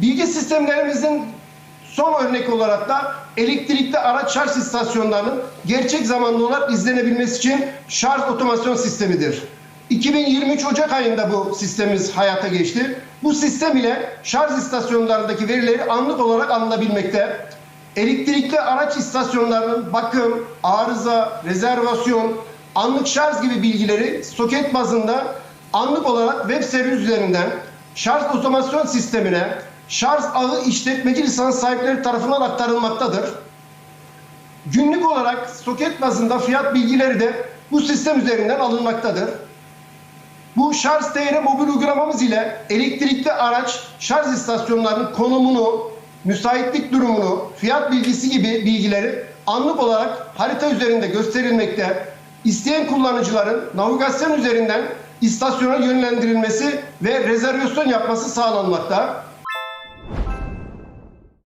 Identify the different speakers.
Speaker 1: Bilgi sistemlerimizin son örnek olarak da elektrikli araç şarj istasyonlarının gerçek zamanlı olarak izlenebilmesi için şarj otomasyon sistemidir. 2023 Ocak ayında bu sistemimiz hayata geçti. Bu sistem ile şarj istasyonlarındaki verileri anlık olarak alınabilmekte. Elektrikli araç istasyonlarının bakım, arıza, rezervasyon, anlık şarj gibi bilgileri soket bazında anlık olarak web server üzerinden şarj otomasyon sistemine şarj ağı işletmeci lisans sahipleri tarafından aktarılmaktadır. Günlük olarak soket bazında fiyat bilgileri de bu sistem üzerinden alınmaktadır. Bu şarj TR mobil uygulamamız ile elektrikli araç şarj istasyonlarının konumunu, müsaitlik durumunu, fiyat bilgisi gibi bilgileri anlık olarak harita üzerinde gösterilmekte. İsteyen kullanıcıların navigasyon üzerinden istasyona yönlendirilmesi ve rezervasyon yapması sağlanmakta.